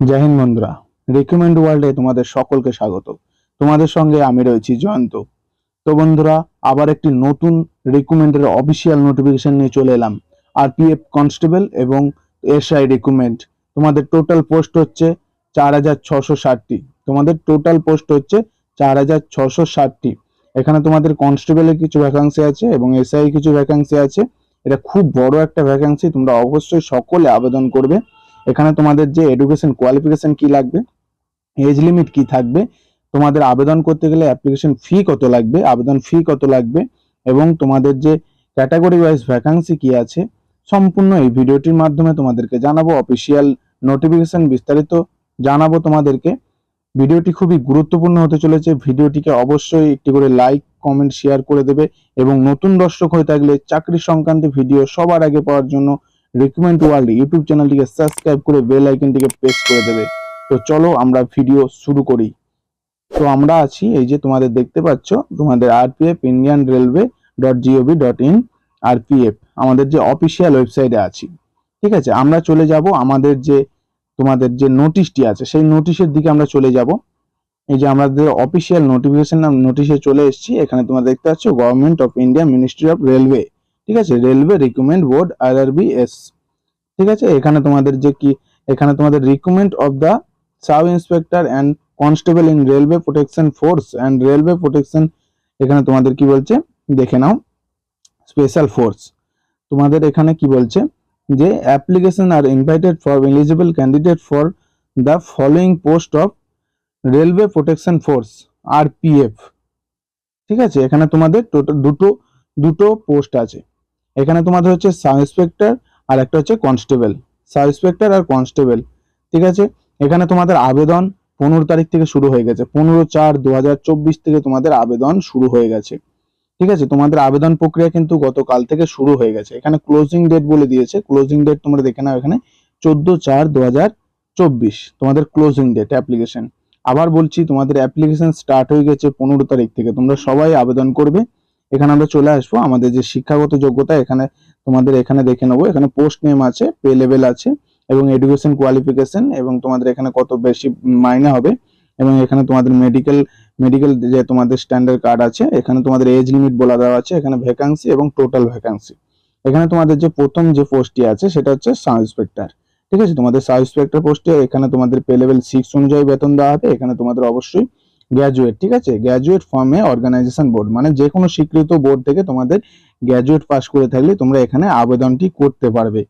জয় হিন্দ বন্ধুরা রিকমেন্ড ওয়ার্ল্ডে তোমাদের সকলকে স্বাগত। তোমাদের সঙ্গে আমি রয়েছি জয়ন্ত। তো বন্ধুরা, আবার একটি নতুন রিকমেন্ডের অফিসিয়াল নোটিফিকেশন নিয়ে চলে এলাম। আর আরপিএফ কনস্টেবল এবং এসআই রিকমেন্ড তোমাদের টোটাল পোস্ট হচ্ছে চার হাজার ছশো ষাটটি তোমাদের টোটাল পোস্ট হচ্ছে চার হাজার ছশো ষাটটি এখানে তোমাদের কনস্টেবলের কিছু ভ্যাকান্সি আছে এবং এসআই কিছু ভ্যাকান্সি আছে। এটা খুব বড় একটা ভ্যাকান্সি তোমরা অবশ্যই সকলে আবেদন করবে। এখানে তোমাদের যে এডুকেশন কোয়ালিফিকেশন কি লাগবে? এজ লিমিট কি থাকবে? তোমাদের আবেদন করতে গেলে অ্যাপ্লিকেশন ফি কত লাগবে? আবেদন ফি কত লাগবে? এবং তোমাদের যে ক্যাটাগরি ওয়াইজ ভ্যাকান্সি কি আছে? সম্পূর্ণ এই ভিডিওটির মাধ্যমে তোমাদেরকে জানাব। অফিসিয়াল নোটিফিকেশন বিস্তারিত জানাব তোমাদেরকে। ভিডিওটি খুবই গুরুত্বপূর্ণ হতে চলেছে। ভিডিওটিকে অবশ্যই একটি করে লাইক কমেন্ট শেয়ার করে দেবে এবং নতুন দর্শক হয়ে থাকলে চাকরি সংক্রান্ত ভিডিও সবার আগে পাওয়ার জন্য রিকমেন্ড ওয়ার্ল্ড ইউটিউব চ্যানেলটিকে সাবস্ক্রাইব করে বেল আইকনটিকে প্রেস করে দেবে। তো চলো আমরা ভিডিও শুরু করি। তো আমরা আছি এই যে তোমাদের দেখতে পাচ্ছ, তোমাদের RPF Indian railway dot gov dot in RPF আমাদের যে অফিসিয়াল ওয়েবসাইটে আছি। ঠিক আছে, আমরা চলে যাব আমাদের যে, তোমাদের যে নোটিশটি আছে, সেই নোটিশের দিকে আমরা চলে যাব। এই যে আমাদের অফিসিয়াল নোটিফিকেশন নোটিশে চলে এসেছি। এখানে তোমরা দেখতে পাচ্ছ government of India ministry of railway ঠিক আছে railway recruitment board RRB s ঠিক আছে, এখানে তোমাদের যে কি, এখানে তোমাদের recruitment of the sub inspector and constable in railway protection force and railway protection এখানে তোমাদের কি বলছে, দেখে নাও স্পেশাল ফোর্স তোমাদের এখানে কি বলছে, যে application are invited for eligible candidate for the following post of railway protection force RPF ঠিক আছে, এখানে তোমাদের টোটাল দুটো দুটো পোস্ট আছে। এখানে তোমাদের হচ্ছে সাব ইন্সপেক্টর আর একটা হচ্ছে কনস্টেবল। সাব ইন্সপেক্টর আর কনস্টেবল, ঠিক আছে? এখানে তোমাদের আবেদন পনেরো তারিখ থেকে শুরু হয়ে গেছে। পনেরো চার দু থেকে তোমাদের আবেদন শুরু হয়ে গেছে। ঠিক আছে? তোমাদের আবেদন প্রক্রিয়া কিন্তু গতকাল থেকে শুরু হয়ে গেছে। এখানে ক্লোজিং ডেট বলে দিয়েছে। ক্লোজিং ডেট তোমরা দেখে নাও এখানে। চোদ্দ চার দু তোমাদের ক্লোজিং ডেট অ্যাপ্লিকেশন আবার বলছি, তোমাদের অ্যাপ্লিকেশন স্টার্ট হয়ে গেছে পনেরো তারিখ থেকে। তোমরা সবাই আবেদন করবে। এখানে আমরা চলে আসব। আমাদের যে শিক্ষাগত যোগ্যতা, এখানে তোমাদের এখানে দেখে নেব। এখানে পোস্ট নেম আছে পে লেভেল আছে এবং এডুকেশন কোয়ালিফিকেশন এবং তোমাদের এখানে কত বেশি মাইনে হবে এবং এখানে তোমাদের মেডিকেল মেডিকেল যে তোমাদের স্ট্যান্ডার্ড কার্ড আছে, এখানে তোমাদের এজ লিমিট বলা দেওয়া আছে, এখানে ভ্যাকান্সি এবং টোটাল ভ্যাকান্সি এখানে তোমাদের যে প্রথম যে পোস্টটি আছে, সেটা হচ্ছে সাব ইন্সপেক্টর ঠিক আছে? তোমাদের সাব ইন্সপেক্টর পোস্টে এখানে তোমাদের পে লেভেল সিক্স অনুযায়ী বেতন দেওয়া হবে। এখানে তোমাদের অবশ্যই গ্র্যাজুয়েট ঠিক আছে? গ্র্যাজুয়েট ফর্মে অর্গানাইজেশন বোর্ড মানে যে কোনো স্বীকৃত বোর্ড থেকে তোমাদের গ্র্যাজুয়েট পাস করে থাকলে তোমরা এখানে আবেদনটি করতে পারবে।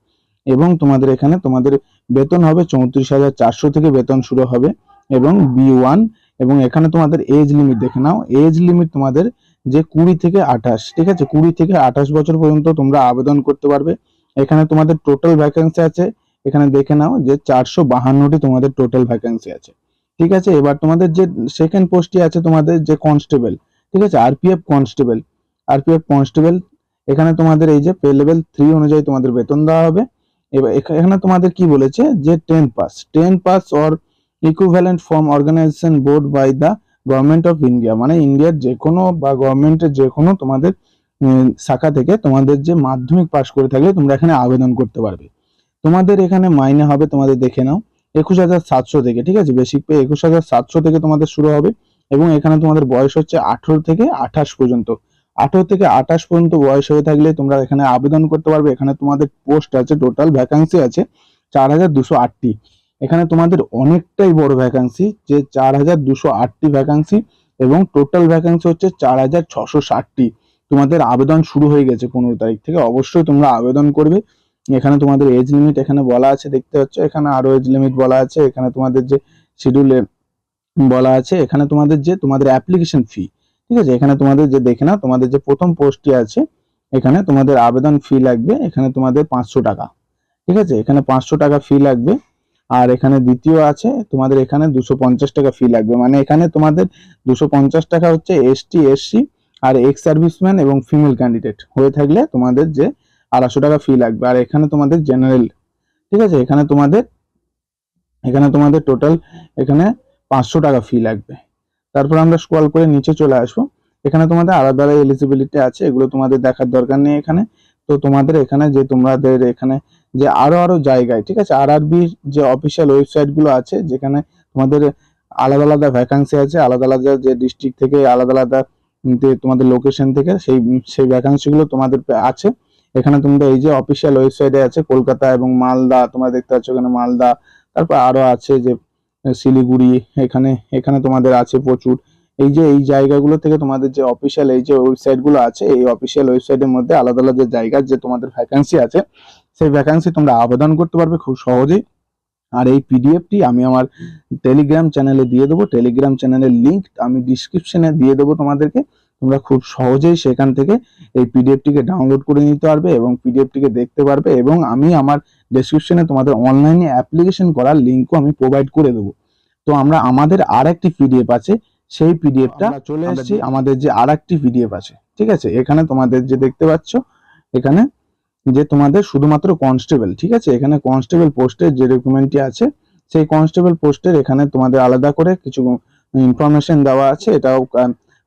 এবং তোমাদের এখানে তোমাদের বেতন হবে চৌত্রিশ হাজার চারশো থেকে বেতন শুরু হবে এবং বি ওয়ান এবং এখানে তোমাদের এজ লিমিট দেখে নাও। এজ লিমিট তোমাদের যে কুড়ি থেকে আঠাশ, ঠিক আছে? কুড়ি থেকে আঠাশ বছর পর্যন্ত তোমরা আবেদন করতে পারবে। এখানে তোমাদের টোটাল ভ্যাকেন্সি আছে। এখানে দেখে নাও যে চারশো বাহান্নটি তোমাদের টোটাল ভ্যাকেন্সি আছে। ঠিক আছে? এবার তোমাদের যে সেকেন্ড পোস্টটি আছে তোমাদের যে কনস্টেবল ঠিক আছে? আরপিএফ কনস্টেবল আরপিএফ কনস্টেবল এখানে তোমাদের এই যে পে লেভেল থ্রি অনুযায়ী তোমাদের বেতন দেওয়া হবে। এবার এখা- এখানে তোমাদের কি বলেছে? যে ten pass ten pass or equivalent from organisation board by the government of India মানে ইন্ডিয়ার যে কোনো বা গভর্নমেন্টের যে কোনো তোমাদের শাখা থেকে তোমাদের যে মাধ্যমিক পাস করে থাকলে তোমরা এখানে আবেদন করতে পারবে। তোমাদের এখানে মাইনে হবে, তোমাদের দেখে নাও। একুশ হাজার সাতশো থেকে, ঠিক আছে? বেসিক পে একুশ হাজার সাতশো থেকে তোমাদের শুরু হবে এবং এখানে তোমাদের বয়স হচ্ছে আঠেরো থেকে আঠাশ পর্যন্ত। আঠেরো থেকে আঠাশ পর্যন্ত বয়স হয়ে থাকলে তোমরা এখানে আবেদন করতে পারবে। এখানে তোমাদের পোস্ট আছে টোটাল ভ্যাকান্সি আছে চার হাজার দুশো আটটি। এখানে তোমাদের অনেকটাই বড় ভ্যাকান্সি যে চার হাজার দুশো আটটি ভ্যাকান্সি এবং টোটাল ভ্যাকান্সি হচ্ছে চার হাজার ছশো ষাটটি। তোমাদের আবেদন শুরু হয়ে গেছে পনেরো তারিখ থেকে। অবশ্যই তোমরা আবেদন করবে। এখানে তোমাদের এজ লিমিট এখানে বলা আছে, দেখতে পাচ্ছ? এখানে আরও এজ লিমিট বলা আছে, এখানে তোমাদের যে শিডিউলে বলা আছে, এখানে তোমাদের যে, তোমাদের অ্যাপ্লিকেশন ফি ঠিক আছে? এখানে তোমাদের যে, দেখে না তোমাদের যে প্রথম পোস্টটি আছে, এখানে তোমাদের আবেদন ফি লাগবে, এখানে তোমাদের পাঁচশো টাকা, ঠিক আছে? এখানে পাঁচশো টাকা ফি লাগবে, আর এখানে দ্বিতীয় আছে, তোমাদের এখানে দুশো পঞ্চাশ টাকা ফি লাগবে মানে এখানে তোমাদের দুশো পঞ্চাশ টাকা হচ্ছে এসটি এসসি আর এক্স সার্ভিসম্যান এবং ফিমেল ক্যান্ডিডেট হয়ে থাকলে তোমাদের যে আড়াইশো টাকা ফি লাগবে। আর এখানে তোমাদের জেনারেল ঠিক আছে? এখানে তোমাদের এখানে তোমাদের টোটাল এখানে পাঁচশো টাকা ফি লাগবে। তারপর আমরা স্ক্রল করে নিচে চলে আসব। এখানে তোমাদের আলাদা আলাদা এলিজিবিলিটি আছে, এগুলো তোমাদের দেখার দরকার নেই এখানে। তো তোমাদের এখানে যে তোমাদের এখানে যে আরও আরও জায়গায়, ঠিক আছে? আর যে অফিসিয়াল ওয়েবসাইটগুলো আছে, যেখানে তোমাদের আলাদা আলাদা ভ্যাকান্সি আছে, আলাদা আলাদা যে ডিস্ট্রিক্ট থেকে, আলাদা আলাদা তোমাদের লোকেশন থেকে, সেই সেই ভ্যাকান্সি গুলো তোমাদের আছে। এখানে তোমরা এই যে অফিসিয়াল ওয়েবসাইটে আছে, কলকাতা এবং মালদা, তোমরা দেখতে পাচ্ছ এখানে মালদা, তারপর আরও আছে যে শিলিগুড়ি, এখানে এখানে তোমাদের আছে প্রচুর। এই যে, এই জায়গাগুলো থেকে তোমাদের যে অফিসিয়াল এই যে ওয়েবসাইটগুলো আছে, এই অফিসিয়াল ওয়েবসাইটের মধ্যে আলাদা আলাদা জায়গার যে তোমাদের ভ্যাকান্সি আছে, সেই ভ্যাকান্সি তোমরা আবেদন করতে পারবে খুব সহজেই। আর এই পিডিএফটি আমি আমার টেলিগ্রাম চ্যানেলে দিয়ে দেবো। টেলিগ্রাম চ্যানেলের লিংক আমি ডিসক্রিপশনে দিয়ে দেবো তোমাদেরকে। তোমরা খুব সহজেই সেখান থেকে এই পিডিএফটিকে ডাউনলোড করে নিতে পারবে এবং পিডিএফটিকে দেখতে পারবে এবং আমি আমার ডেসক্রিপশনে তোমাদের অনলাইনে অ্যাপ্লিকেশন করার লিঙ্কও আমি প্রোভাইড করে দেবো। তো আমরা আমাদের আর একটি পিডিএফ আছে সেই পিডিএফটা চলে এসেছি। আমাদের যে আর একটি পিডিএফ আছে ঠিক আছে? এখানে তোমাদের যে দেখতে পাচ্ছ এখানে যে তোমাদের শুধুমাত্র কনস্টেবল ঠিক আছে? এখানে কনস্টেবল পোস্টের যে ডকুমেন্টটি আছে সেই কনস্টেবল পোস্টের এখানে তোমাদের আলাদা করে কিছু ইনফরমেশন দেওয়া আছে। এটাও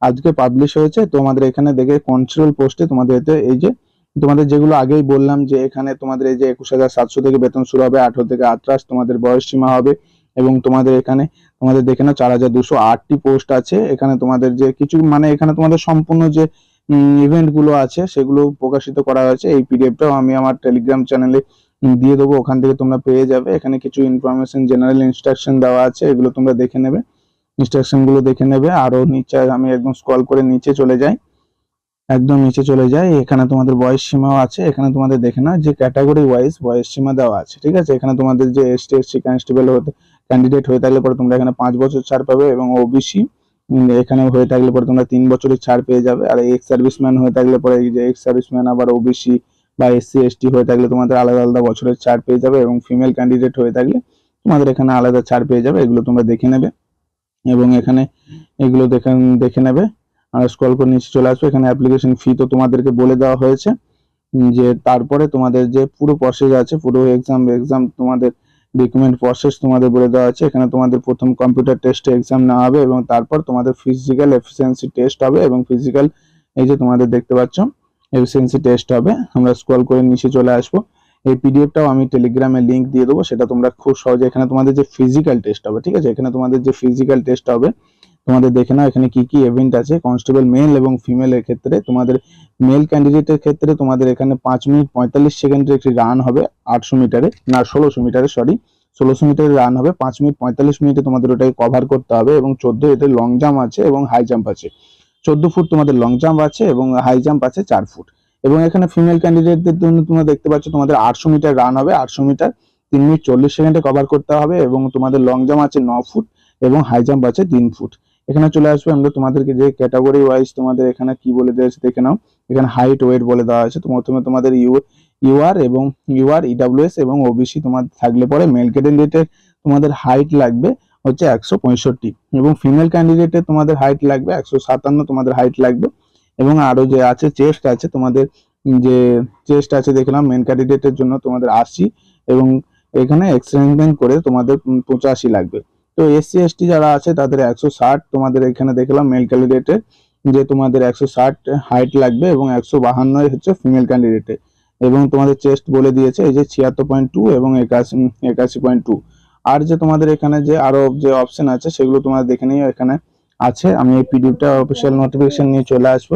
আজকে পাবলিশ হয়েছে, তোমাদের এখানে দেখে কনস্টেবল পোস্টে তোমাদের এই যে, তোমাদের যেগুলো আগেই বললাম যে এখানে তোমাদের এই যে একুশ হাজার সাতশো থেকে বেতন শুরু হবে, আঠারো থেকে আঠাশ তোমাদের বয়স সীমা হবে এবং তোমাদের এখানে, তোমাদের দেখে নাও চার হাজার দুশো আটটি পোস্ট আছে। এখানে তোমাদের যে কিছু মানে এখানে তোমাদের সম্পূর্ণ যে ইভেন্টগুলো আছে সেগুলো প্রকাশিত করা হয়েছে। এই পিডিএফটাও আমি আমার টেলিগ্রাম চ্যানেলে দিয়ে দেবো, ওখান থেকে তোমরা পেয়ে যাবে। এখানে কিছু ইনফরমেশন জেনারেল ইনস্ট্রাকশন দেওয়া আছে, এগুলো তোমরা দেখে নেবে। ইনস্ট্রাকশনগুলো দেখে নেবে, আরও নিচে আমি একদম স্ক্রল করে নিচে চলে যাই। একদম নিচে চলে যাই, এখানে তোমাদের বয়স সীমাও আছে, এখানে তোমাদের দেখে নাও যে ক্যাটাগরি ওয়াইজ বয়স সীমা দেওয়া আছে, ঠিক আছে? এখানে তোমাদের যে এসটি এসসি কনস্টেবল হতে ক্যান্ডিডেট হয়ে থাকলে পরে তোমরা এখানে পাঁচ বছর ছাড় পাবে এবং ওবিসি এখানে হয়ে থাকলে পরে তোমরা তিন বছরের ছাড় পেয়ে যাবে। আর এক্স সার্ভিসম্যান হয়ে থাকলে পরে যে এক্স সার্ভিসম্যান আবার ওবিসি বা এসসি এসটি হয়ে থাকলে তোমাদের আলাদা আলাদা বছরের ছাড় পেয়ে যাবে এবং ফিমেল ক্যান্ডিডেট হয়ে থাকলে তোমাদের এখানে আলাদা ছাড় পেয়ে যাবে, এগুলো তোমরা দেখে নেবে। এবং এখানে এগুলো দেখে দেখে নেবে। আর স্ক্রল করে নিচে চলে আসবে। এখানে অ্যাপ্লিকেশন ফি তো তোমাদেরকে বলে দেওয়া হয়েছে। যে তারপরে তোমাদের যে পুরো প্রসেস আছে, পুরো এক্সাম এক্সাম তোমাদের ডকুমেন্ট প্রসেস তোমাদের বলে দেওয়া আছে। এখানে তোমাদের প্রথম কম্পিউটার টেস্টে এক্সাম নেওয়া হবে এবং তারপর তোমাদের ফিজিক্যাল এফিসিয়েন্সি টেস্ট হবে এবং ফিজিক্যাল এই যে তোমাদের দেখতে পাচ্ছ এফিসিয়েন্সি টেস্ট হবে। আমরা স্ক্রল করে নিচে চলে আসব। এই পিডিএফটাও আমি টেলিগ্রামে লিংক দিয়ে দেবো। সেটা তোমরা খুব সহজে এখানে তোমাদের যে ফিজিক্যাল টেস্ট হবে, ঠিক আছে? এখানে তোমাদের যে ফিজিক্যাল টেস্ট হবে, তোমাদের দেখে নাও এখানে কি কি ইভেন্ট আছে। কনস্টেবল মেল এবং ফিমেলের ক্ষেত্রে তোমাদের মেল ক্যান্ডিডেটের ক্ষেত্রে তোমাদের এখানে পাঁচ মিনিট পঁয়তাল্লিশ সেকেন্ডের একটি রান হবে আটশো মিটারে, না, ষোলোশো মিটারে সরি ষোলোশো মিটারের রান হবে। পাঁচ মিনিট পঁয়তাল্লিশ মিনিটে তোমাদের ওটাকে কভার করতে হবে এবং চোদ্দ এতে লং জাম্প আছে এবং হাই জাম্প আছে। চোদ্দ ফুট তোমাদের লং জাম্প আছে এবং হাই জাম্প আছে চার ফুট। এবং এখানে ফিমেল ক্যান্ডিডেটদের জন্য তোমরা দেখতে পাচ্ছ তোমাদের আটশো মিটার রান হবে, আটশো মিটার তিন মিনিট চল্লিশ সেকেন্ডে কভার করতে হবে এবং তোমাদের লং জাম্প আছে ন ফুট এবং হাই জাম্প আছে তিন ফুট এখানে চলে আসবে আমরা তোমাদেরকে যে ক্যাটাগরি ওয়াইজ তোমাদের এখানে কি বলে দিয়েছে দেখে নাও। এখানে হাইট ওয়েট বলে দেওয়া আছে তো প্রথমে তোমাদের ইউ ইউআর এবং ইউআর ইডাব্লিউএস এবং ওবিসি তোমার থাকলে পরে মেল ক্যান্ডিডেটের তোমাদের হাইট লাগবে হচ্ছে একশো পঁয়ষট্টি এবং ফিমেল ক্যান্ডিডেটের তোমাদের হাইট লাগবে একশো সাতান্ন তোমাদের হাইট লাগবে। এবং আরও যে আছে চেস্ট আছে, তোমাদের যে চেস্ট আছে, দেখলাম মেন ক্যান্ডিডেটের জন্য তোমাদের আশি এবং এখানে এক্সটেনশন করে তোমাদের পঁচাশি লাগবে। তো এসসি এসটি যারা আছে, তাদের একশো ষাট, তোমাদের এখানে দেখলাম মেল ক্যান্ডিডেটের যে তোমাদের একশো ষাট হাইট লাগবে এবং একশো বাহান্ন হচ্ছে ফিমেল ক্যান্ডিডেটে এবং তোমাদের চেস্ট বলে দিয়েছে, এই যে ছিয়াত্তর পয়েন্ট টু এবং একাশি একাশি পয়েন্ট টু আর যে তোমাদের এখানে যে আরও যে অপশন আছে, সেগুলো তোমরা দেখে নিও, এখানে আছে, আমি এই পিডিএফটা অফিসিয়াল নোটিফিকেশন নিয়ে চলে আসব।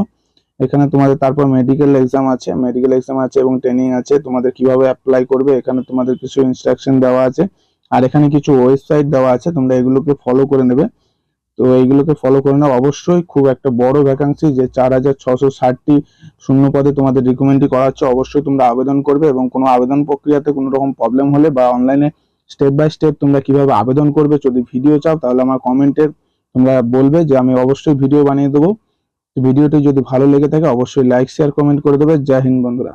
এখানে তোমাদের, তারপর মেডিকেল এক্সাম আছে মেডিকেল এক্সাম আছে এবং ট্রেনিং আছে, তোমাদের কীভাবে অ্যাপ্লাই করবে, এখানে তোমাদের কিছু ইনস্ট্রাকশন দেওয়া আছে, আর এখানে কিছু ওয়েবসাইট দেওয়া আছে, তোমরা এগুলোকে ফলো করে নেবে। তো এইগুলোকে ফলো করে নাও। অবশ্যই খুব একটা বড় ভ্যাকান্সি যে চার হাজার ছশো ষাটটি শূন্য পদে তোমাদের রিকমেন্ডই করা হচ্ছে, অবশ্যই তোমরা আবেদন করবে এবং কোনো আবেদন প্রক্রিয়াতে কোনো রকম প্রবলেম হলে বা অনলাইনে স্টেপ বাই স্টেপ তোমরা কীভাবে আবেদন করবে, যদি ভিডিও চাও তাহলে আমার কমেন্টে তোমরা বলবে যে আমি অবশ্যই ভিডিও বানিয়ে দেবো। ভিডিওটি যদি ভালো লেগে থাকে, অবশ্যই লাইক শেয়ার কমেন্ট করে দেবে। জয় হিন্দ বন্ধুরা।